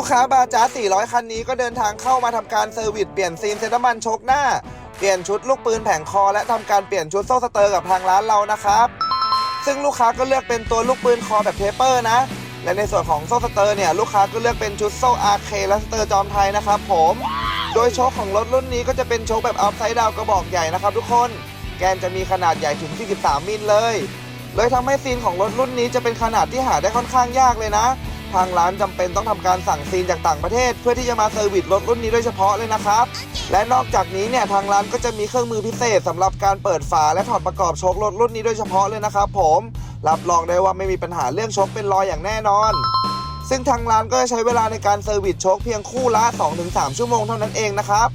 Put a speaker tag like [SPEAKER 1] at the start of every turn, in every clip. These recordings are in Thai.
[SPEAKER 1] ลูกค้าบาจา400 คันนี้ก็เดินทางเข้ามาทำการเซอร์วิสเปลี่ยนซีนเซนน้ำมันโชกหน้า เปลี่ยนชุดลูกปืนแผงคอ และทำการเปลี่ยนชุดโซ่สเตอร์กับทางร้านเรานะครับ ซึ่งลูกค้าก็เลือกเป็นตัวลูกปืนคอแบบเทปเปอร์นะ และในส่วนของโซ่สเตอร์เนี่ยลูกค้าก็เลือกเป็นชุดโซ่อาร์เคและสเตอร์จอมไทยนะครับผม โดยโชคของรถรุ่นนี้ก็จะเป็นโชคแบบอัพไซด์ดาวกระบอกใหญ่นะครับทุกคน แกนจะมีขนาดใหญ่ถึง 43 มิลเลย เลยทำให้ซีนของรถรุ่นนี้จะเป็นขนาดที่หาได้ค่อนข้างยากเลยนะ ทางร้านจำเป็นต้องทำการสั่งซีนจากต่างประเทศ เพื่อที่จะมาเซอร์วิสรถรุ่นนี้โดยเฉพาะเลยนะครับ และนอกจากนี้เนี่ยทางร้านก็จะมีเครื่องมือพิเศษสำหรับการเปิดฝาและถอดประกอบโชครถรุ่นนี้โดยเฉพาะเลยนะครับผมรับรองได้ว่าไม่มีปัญหาเรื่องโชคเป็นรอยอย่างแน่นอน ซึ่งทางร้านก็จะใช้เวลาในการเซอร์วิสโชคเพียงคู่ละ 2-3 ชั่วโมงเท่านั้นเองนะครับ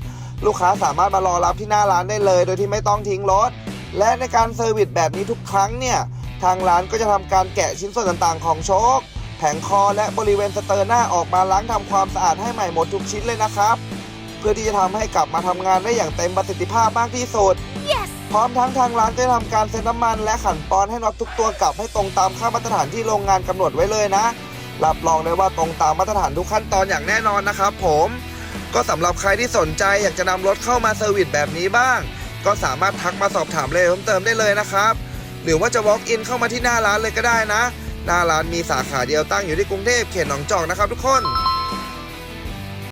[SPEAKER 1] ลูกค้าสามารถมารอรับที่หน้าร้านได้เลย โดยที่ไม่ต้องทิ้งรถ และในการเซอร์วิสแบบนี้ทุกครั้งเนี่ยทางร้านก็จะทำการแกะชิ้นส่วนต่างๆ ของโชค งคอและบริเวณสเตอร์หน้าออกมาล้างทำความสะอาดให้ใหม่หมดทุกชิ้นเลยนะครับ เพื่อที่จะทำให้กลับมาทำงานได้อย่างเต็มประสิทธิภาพมากที่สุดพร้อมทั้งทางร้านจะทำการเซ็นน้ำมัน และขันปอนให้น็อตทุกตัวกลับให้ตรงตามค่ามาตรฐานที่โรงงานกำหนดไว้เลยนะรับรองได้ว่าตรงตามมาตรฐานทุกขั้นตอนอย่างแน่นอนนะครับ ผม ก็สำหรับใครที่สนใจอยากจะนำรถเข้ามาเซอร์วิสแบบนี้บ้าง ก็สามารถทักมาสอบถามเลยเพิ่มเติมได้เลยนะครับ หรือว่าจะ walk in เข้ามาที่หน้าร้านเลยก็ได้นะ หน้าร้านมีสาขาเดียวตั้งอยู่ที่กรุงเทพเขตหนองจอกนะครับทุกคน